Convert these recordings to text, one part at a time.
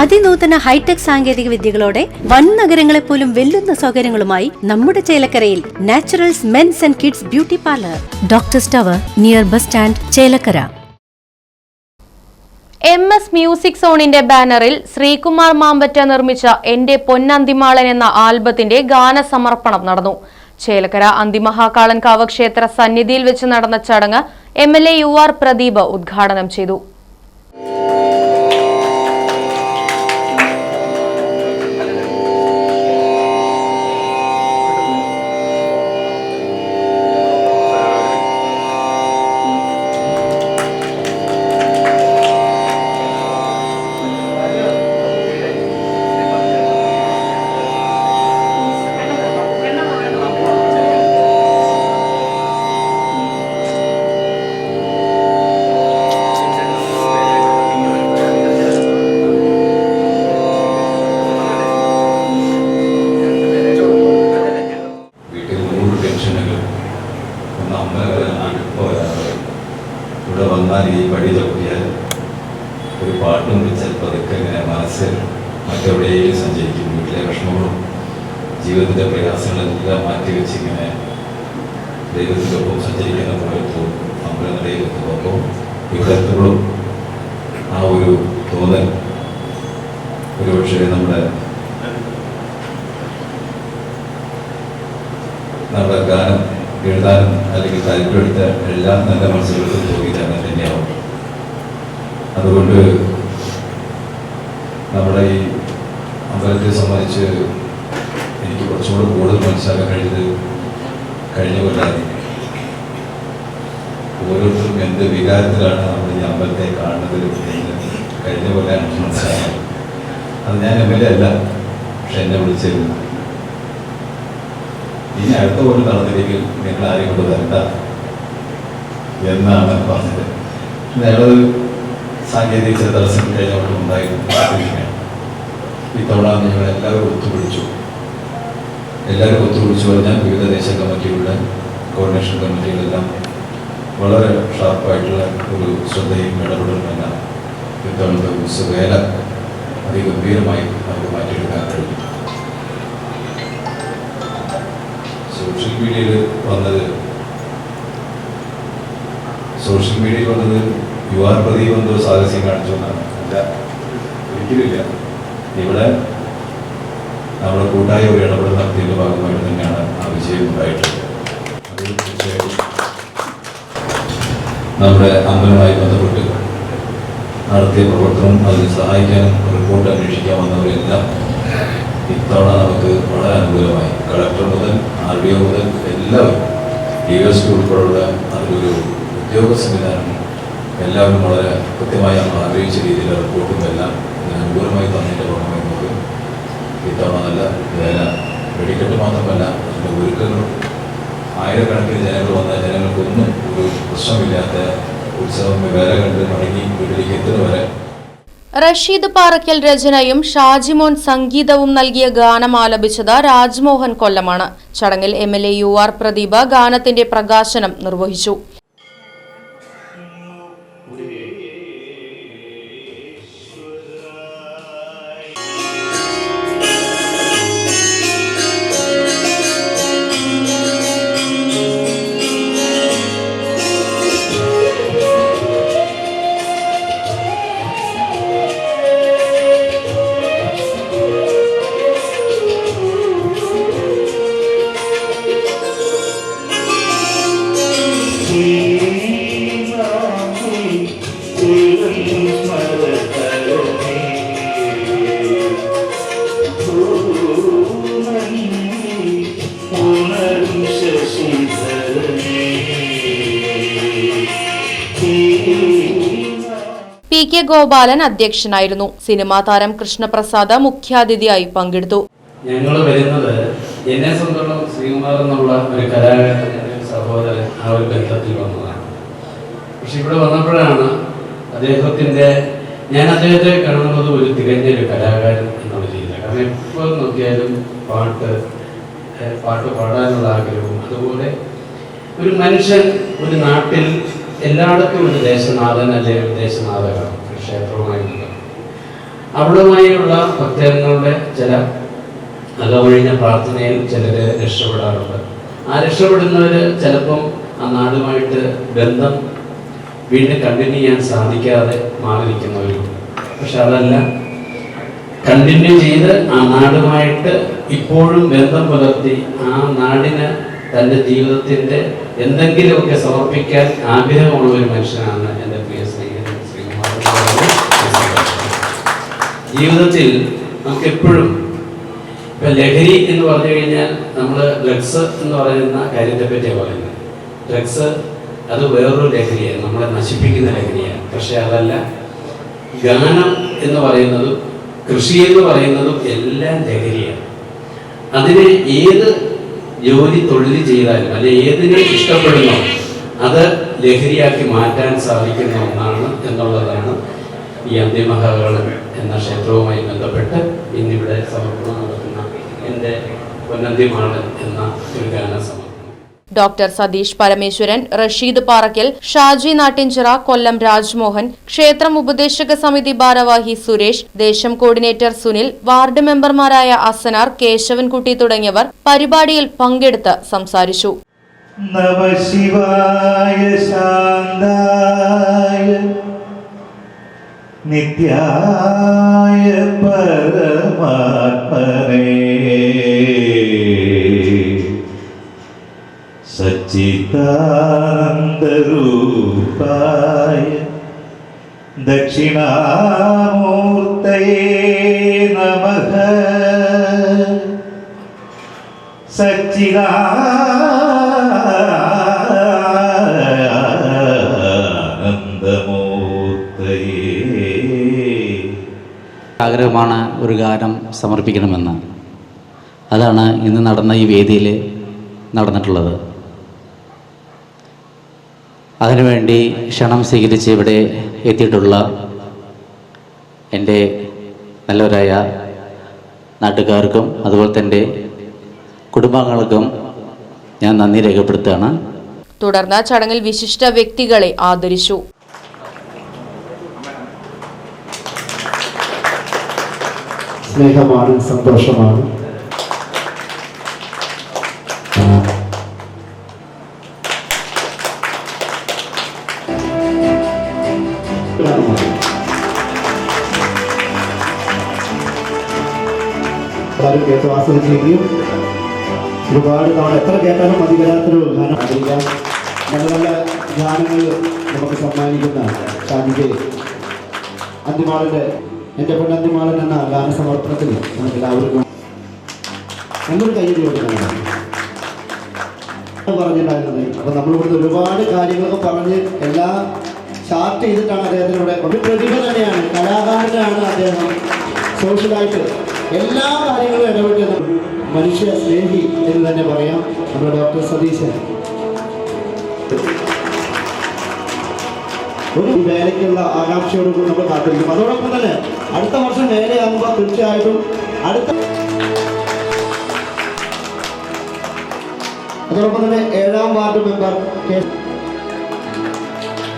അതിനൂതന hi tech സാങ്കേതിക വിദ്യകളോടെ വൻ നഗരങ്ങളെ പോലും വെല്ലുന്ന സൗകര്യങ്ങളുമായി നമ്മുടെ ചേലക്കരയിൽ naturals men's and kids beauty parlour. Doctor സ്റ്റവർ near bus stand Chelakkara. M S music സോണിന്റെ ബാനറിൽ ശ്രീകുമാർ മാമ്പറ്റ നിർമ്മിച്ച എന്റെ പൊന്നന്തിമാളൻ എന്ന ആൽബത്തിന്റെ ഗാനസമർപ്പണം നടന്നു. ചേലക്കര അന്തിമഹാകാളൻകാവ് ക്ഷേത്ര സന്നിധിയിൽ വെച്ച് നടന്ന ചടങ്ങ് M L A U R Pradeep ഉദ്ഘാടനം ചെയ്തു. ഒരു പാട്ട് നമ്മൾ ചിലപ്പോൾ അതൊക്കെ ഇങ്ങനെ മനസ്സിൽ മറ്റെവിടെയെങ്കിലും സഞ്ചരിക്കും വീട്ടിലെ വിഷമങ്ങളും ജീവിതത്തിന്റെ പ്രയാസങ്ങളെല്ലാം മാറ്റി വെച്ച് ഇങ്ങനെ ദൈവത്തിന്റെ ഒപ്പം സഞ്ചരിക്കുന്ന പോലെ തോന്നും അമ്പലനിലയിൽ എത്തുമ്പോൾ ഇവിടെ എത്തുമ്പോഴും ആ ഒരു തോന്നൽ ഒരുപക്ഷെ നമ്മുടെ നമ്മുടെ ഗാനം എഴുതാനും അല്ലെങ്കിൽ താല്പര്യമെടുത്ത എല്ലാ നല്ല മനസ്സുകൾക്കും തോന്നിയിട്ടാണ് തന്നെയാവും. അതുകൊണ്ട് നമ്മുടെ ഈ അമ്പലത്തെ സംബന്ധിച്ച് എനിക്ക് കുറച്ചുകൂടെ കൂടുതൽ മനസ്സിലാക്കാൻ കഴിഞ്ഞത് കഴിഞ്ഞ കൊല്ലാതെ ഓരോരുത്തരും എന്ത് വികാരത്തിലാണ് നമ്മൾ ഈ അമ്പലത്തെ കാണുന്നത് കഴിഞ്ഞ കൊല്ലാണ് മനസ്സിലായത്. അത് ഞാൻ എം എൽ എ അല്ല പക്ഷെ എന്നെ വിളിച്ചിരുന്നു ഇനി അടുത്ത പോലെ നടന്നില്ലെങ്കിൽ നിങ്ങൾ ആരെയും കൊണ്ട് വരണ്ട എന്നാണ് പറഞ്ഞത്. ഞങ്ങളത് സാങ്കേതിക തടസ്സം കഴിഞ്ഞവിടെ ഉണ്ടായിരുന്നു ഇത്തവണ ഞങ്ങൾ എല്ലാവരും ഒത്തുപിടിച്ചു. എല്ലാവരും ഒത്തുപിടിച്ചു പറഞ്ഞാൽ വിവിധ ദേശ കമ്മിറ്റികളുടെ കോർഡിനേഷൻ കമ്മിറ്റികളെല്ലാം വളരെ ഷാർപ്പായിട്ടുള്ള ഒരു ശ്രദ്ധയും ഇടപെടലുമെല്ലാം ഇത്തവണത്തെ ഉത്സവേല അതിഗംഭീരമായി നമുക്ക് മാറ്റിയെടുക്കാൻ കഴിഞ്ഞു. സോഷ്യൽ മീഡിയയിൽ വന്നത് സോഷ്യൽ മീഡിയയിൽ വന്നത് യു ആർ പ്രദീപ് എന്തോ സാഹസ്യം കാണിച്ചു എന്നാണ് അല്ല ഒരിക്കലില്ല ഇവിടെ നമ്മുടെ കൂട്ടായ ഒരു ഇടപെടൽ നടത്തിയതിന്റെ ഭാഗമായിട്ട് തന്നെയാണ് ആ വിജയം ഉണ്ടായിട്ടുള്ളത്. നമ്മുടെ അമ്പലവുമായി ബന്ധപ്പെട്ട് നടത്തിയ പ്രവർത്തനം അതിന് സഹായിക്കാനും റിപ്പോർട്ട് അന്വേഷിക്കാൻ വന്നവരെല്ലാം ഇത്തവണ നമുക്ക് വളരെ അനുകൂലമായി. കളക്ടർ മുതൽ ആർ ഡി ഒ മുതൽ എല്ലാവരും ഡി എസ് ഉൾപ്പെടെയുള്ള അതിലൊരു ഉദ്യോഗ സംവിധാനം എല്ലാവരും വളരെ കൃത്യമായി നമ്മൾ ആഗ്രഹിച്ച രീതിയിൽ റിപ്പോർട്ടും എല്ലാം അനുകൂലമായി തന്നതിന്റെ ഭാഗമായി നമുക്ക് ഇത്തവണ നല്ല വേല വെടിക്കെട്ട് മാത്രമല്ല അതിന്റെ ഒരുക്കങ്ങളും ആയിരക്കണക്കിന് ജനങ്ങൾ വന്ന ജനങ്ങൾക്കൊന്നും ഒരു പ്രശ്നമില്ലാത്ത ഉത്സവം വേല കണ്ട് മടങ്ങി വീട്ടിലേക്ക് എത്തുന്നവരെ റഷീദ് പാറയ്ക്കൽ രചനയും ഷാജിമോൻ സംഗീതവും നൽകിയ ഗാനം ആലപിച്ചത് രാജ്മോഹൻ കൊല്ലമാണ്. ചടങ്ങിൽ M L A U R Pradeep ഗാനത്തിന്റെ പ്രകാശനം നിർവഹിച്ചു. കെ ഗോപാലൻ അധ്യക്ഷനായിരുന്നു. സിനിമാ താരം കൃഷ്ണപ്രസാദ് മുഖ്യാതിഥിയായി പങ്കെടുത്തു. ഞങ്ങൾ വരുന്നത് എന്നെ സംബന്ധിച്ചോളം ശ്രീകുമാർ എന്നുള്ള ഒരു കലാകാരന്റെ സഹോദരൻ ആ ഒരു ബന്ധത്തിൽ വന്നതാണ്. പക്ഷെ ഇവിടെ വന്നപ്പോഴാണ് അദ്ദേഹത്തിന്റെ ഞാൻ അദ്ദേഹത്തെ കാണുന്നത് ഒരു തികഞ്ഞ ഒരു കലാകാരൻ എന്നുള്ള രീതിയിലാണ്. കാരണം എപ്പോൾ നോക്കിയാലും പാട്ട് പാട്ട് പാടാനുള്ള ആഗ്രഹവും അതുപോലെ ഒരു മനുഷ്യൻ ഒരു നാട്ടിൽ എല്ലായിടത്തും ഒരു ദേശനാഥൻ അല്ലെങ്കിൽ ഒരു ദേശനാഥകാണ് ബന്ധപ്പെട്ട് അവിടുമായുള്ള ഭക്തജനങ്ങളുടെ ചില അകമഴിഞ്ഞ പ്രാർത്ഥനയിൽ ചിലർ രക്ഷപ്പെടാറുണ്ട്. ആ രക്ഷപ്പെടുന്നവർ ചിലപ്പം ആ നാടുമായിട്ട് ബന്ധം വീണ്ടും കണ്ടിന്യൂ ചെയ്യാൻ സാധിക്കാതെ മാറിയിരിക്കുന്നവരുണ്ട് പക്ഷെ അതല്ല. കണ്ടിന്യൂ ചെയ്ത് ആ നാടുമായിട്ട് ഇപ്പോഴും ബന്ധം പുലർത്തി ആ നാടിന് തന്റെ ജീവിതത്തിന്റെ എന്തെങ്കിലുമൊക്കെ സമർപ്പിക്കാൻ ആഗ്രഹമുള്ള ഒരു മനുഷ്യനാണ് ജീവിതത്തിൽ നമുക്ക് എപ്പോഴും ഇപ്പൊ ലഹരി എന്ന് പറഞ്ഞു കഴിഞ്ഞാൽ നമ്മൾ ഡ്രഗ്സ് എന്ന് പറയുന്ന കാര്യത്തെ പറ്റിയാണ് പറയുന്നത്. ഡ്രഗ്സ് അത് വേറൊരു ലഹരിയാണ്. നമ്മളെ നശിപ്പിക്കുന്ന ലഹരിയാണ്. പക്ഷെ അതല്ല ഗാനം എന്ന് പറയുന്നതും കൃഷി എന്ന് പറയുന്നതും എല്ലാം ലഹരിയാണ്. അതിനെ ഏത് ജോലി തൊഴിൽ ചെയ്താലും അല്ലെ ഏതിനെ ഇഷ്ടപ്പെടുന്നോ അത് ലഹരിയാക്കി മാറ്റാൻ സാധിക്കുന്ന ഒന്നാണ് എന്നുള്ളതാണ് ഈ അന്തിമഹാകളൻ എന്ന ക്ഷേത്രവുമായി ബന്ധപ്പെട്ട് ഇന്നിവിടെ സമർപ്പണം നടത്തുന്ന എന്റെ പൊന്നന്തിമാളൻ എന്ന ഒരു ഗാന സമർപ്പണം. ഡോക്ടർ സതീഷ് പരമേശ്വരൻ റഷീദ് പാറക്കൽ ഷാജി നാട്ടിൻചിറ കൊല്ലം രാജ്മോഹൻ ക്ഷേത്രം ഉപദേശക സമിതി ഭാരവാഹി സുരേഷ് ദേശം കോർഡിനേറ്റർ സുനിൽ വാർഡ് മെമ്പർമാരായ അസനാർ കേശവൻകുട്ടി തുടങ്ങിയവർ പരിപാടിയിൽ പങ്കെടുത്ത് സംസാരിച്ചു. നമ ശിവായ ശാന്തായ നിത്യായ പരമാത്മനേ സച്ചിദാനന്ദരൂപായ ദക്ഷിണാമൂർത്തയേ നമഃ സച്ചിദാനന്ദമൂർത്തയേ ആഗ്രഹമാണ് ഒരു ഗാനം സമർപ്പിക്കണമെന്ന്. അതാണ് ഇന്ന് നടന്ന ഈ വേദിയിൽ നടന്നിട്ടുള്ളത്. അതിനുവേണ്ടി ക്ഷണം സ്വീകരിച്ച് ഇവിടെ എത്തിയിട്ടുള്ള എന്റെ നല്ലവരായ നാട്ടുകാർക്കും അതുപോലെ തന്നെ കുടുംബാംഗങ്ങൾക്കും ഞാൻ നന്ദി രേഖപ്പെടുത്തുകയാണ്. തുടർന്ന് ചടങ്ങിൽ വിശിഷ്ട വ്യക്തികളെ ആദരിച്ചു. സ്നേഹമാണ് സന്തോഷമാണ്. എല്ലാവരും ആസ്വദിച്ചിരിക്കും ഒരുപാട് തവണ എത്ര കേട്ടാലും മതി വരാത്തൊരു ഗാനം നല്ല നല്ല ഗാനങ്ങൾ നമുക്ക് സമ്മാനിക്കുന്ന ഷാജിക്ക് അന്തിമാളിന്റെ എന്റെ പൊന്നന്തിമാളൻ എന്ന ഗാന സമർപ്പണത്തിൽ നമുക്ക് എല്ലാവർക്കും നല്ലൊരു കയ്യിൽ കൊടുക്കണം. പറഞ്ഞിട്ടുണ്ടായിരുന്നത് അപ്പൊ നമ്മൾ ഇവിടുന്ന് ഒരുപാട് കാര്യങ്ങളൊക്കെ പറഞ്ഞ് എല്ലാ ചാർട്ട് ചെയ്തിട്ടാണ് അദ്ദേഹത്തിലൂടെ ഒരു പ്രതിഭ തന്നെയാണ് കലാകാരനാണ് അദ്ദേഹം. സോഷ്യലായിട്ട് എല്ലാ കാര്യങ്ങളും ഇടപെട്ട് മനുഷ്യ സ്നേഹി എന്ന് തന്നെ പറയാം നമ്മുടെ ഡോക്ടർ സതീശൻ. ഒരു വേലയ്ക്കുള്ള ആകാംക്ഷയോടുകൂടി നമ്മൾ കാത്തിരിക്കും. അതോടൊപ്പം തന്നെ അടുത്ത വർഷം വേലയാകുമ്പോൾ തീർച്ചയായിട്ടും അടുത്ത അതോടൊപ്പം തന്നെ ഏഴാം വാർഡ് മെമ്പർ കെ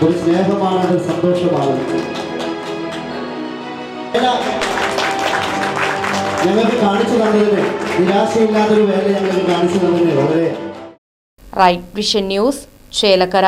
ഒരു സ്നേഹമാണ് ഒരു സന്തോഷമാണ്. ഞങ്ങൾക്ക് കാണിച്ചു തന്നതിന് നിരാശയില്ലാത്തൊരു വേല ഞങ്ങൾക്ക് കാണിച്ചു തന്നതിന് വളരെ റൈറ്റ് വിഷൻ ന്യൂസ് ചേലക്കര